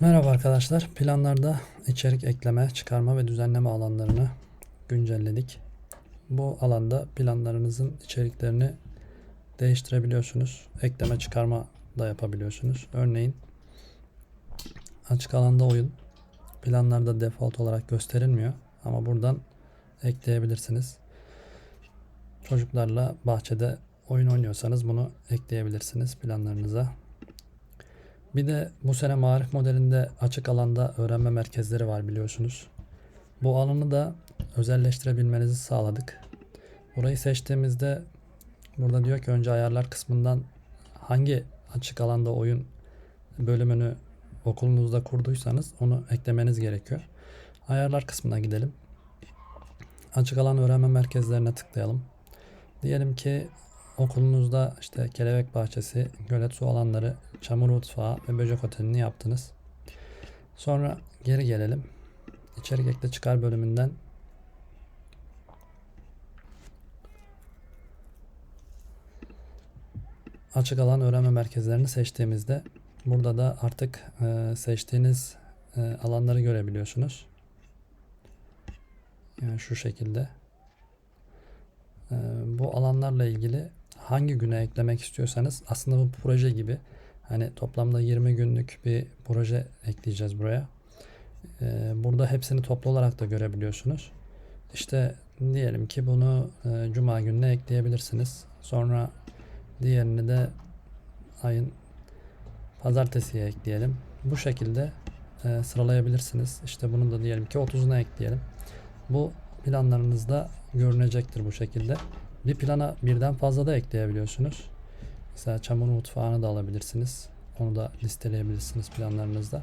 Merhaba arkadaşlar. Planlarda içerik ekleme, çıkarma ve düzenleme alanlarını güncelledik. Bu alanda planlarınızın içeriklerini değiştirebiliyorsunuz. Ekleme, çıkarma da yapabiliyorsunuz. Örneğin açık alanda oyun planlarda default olarak gösterilmiyor ama buradan ekleyebilirsiniz. Çocuklarla bahçede oyun oynuyorsanız bunu ekleyebilirsiniz planlarınıza. Bir de bu sene marif modelinde açık alanda öğrenme merkezleri var biliyorsunuz. Bu alanı da özelleştirebilmenizi sağladık. Burayı seçtiğimizde burada diyor ki önce ayarlar kısmından hangi açık alanda oyun bölümünü okulunuzda kurduysanız onu eklemeniz gerekiyor. Ayarlar kısmına gidelim. Açık alan öğrenme merkezlerine tıklayalım. Diyelim ki okulunuzda işte kelebek bahçesi, gölet su alanları, çamur mutfağı ve böcek otelini yaptınız. Sonra geri gelelim. İçerik ekle çıkar bölümünden açık alan öğrenme merkezlerini seçtiğimizde burada da artık e, seçtiğiniz e, alanları görebiliyorsunuz. Yani şu şekilde. E, bu alanlarla ilgili hangi güne eklemek istiyorsanız aslında bu proje gibi hani toplamda 20 günlük bir proje ekleyeceğiz buraya. E, burada hepsini toplu olarak da görebiliyorsunuz. İşte diyelim ki bunu e, cuma gününe ekleyebilirsiniz. Sonra diğerini de ayın pazartesiye ekleyelim. Bu şekilde e, sıralayabilirsiniz. İşte bunu da diyelim ki 30'una ekleyelim. Bu planlarınızda görünecektir bu şekilde. Bir plana birden fazla da ekleyebiliyorsunuz. Mesela çamur mutfağını da alabilirsiniz. Onu da listeleyebilirsiniz planlarınızda.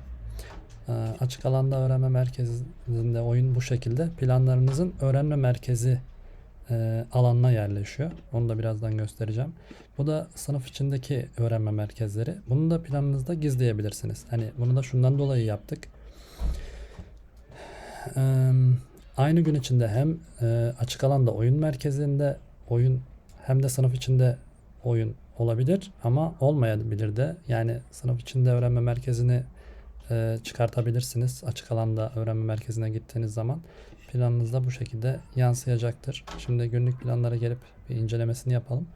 Ee, açık alanda öğrenme merkezinde oyun bu şekilde. Planlarınızın öğrenme merkezi e, alanına yerleşiyor. Onu da birazdan göstereceğim. Bu da sınıf içindeki öğrenme merkezleri. Bunu da planınızda gizleyebilirsiniz. Hani bunu da şundan dolayı yaptık. Aynı gün içinde hem e, açık alanda oyun merkezinde oyun hem de sınıf içinde oyun olabilir ama olmayabilir de. Yani sınıf içinde öğrenme merkezini e, çıkartabilirsiniz. Açık alanda öğrenme merkezine gittiğiniz zaman planınızda bu şekilde yansıyacaktır. Şimdi günlük planlara gelip bir incelemesini yapalım.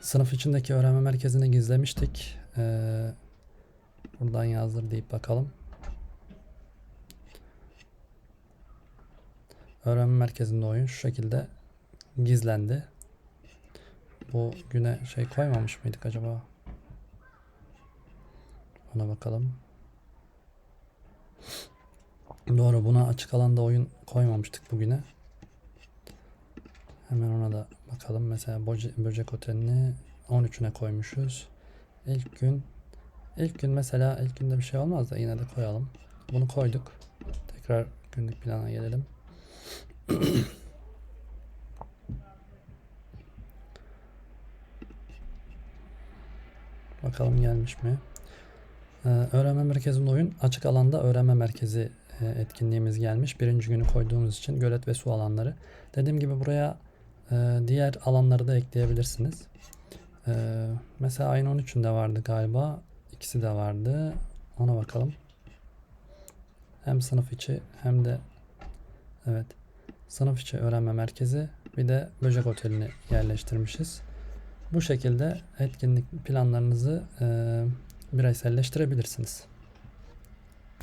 Sınıf içindeki öğrenme merkezini gizlemiştik. Ee, buradan yazdır deyip bakalım. Öğrenme merkezinde oyun şu şekilde gizlendi. Bu güne şey koymamış mıydık acaba? Ona bakalım. Doğru buna açık alanda oyun koymamıştık bugüne. Hemen ona da bakalım. Mesela Boce- Böcek Oteli'ni 13'üne koymuşuz. İlk gün ilk gün mesela ilk günde bir şey olmaz da yine de koyalım. Bunu koyduk. Tekrar günlük plana gelelim. Bakalım gelmiş mi? Ee, öğrenme merkezinde oyun açık alanda öğrenme merkezi e, etkinliğimiz gelmiş. Birinci günü koyduğumuz için gölet ve su alanları. Dediğim gibi buraya e, diğer alanları da ekleyebilirsiniz. E, mesela ayın 13'ünde vardı galiba. İkisi de vardı. Ona bakalım. Hem sınıf içi hem de evet sınıf içi öğrenme merkezi bir de böcek otelini yerleştirmişiz. Bu şekilde etkinlik planlarınızı e, bireyselleştirebilirsiniz.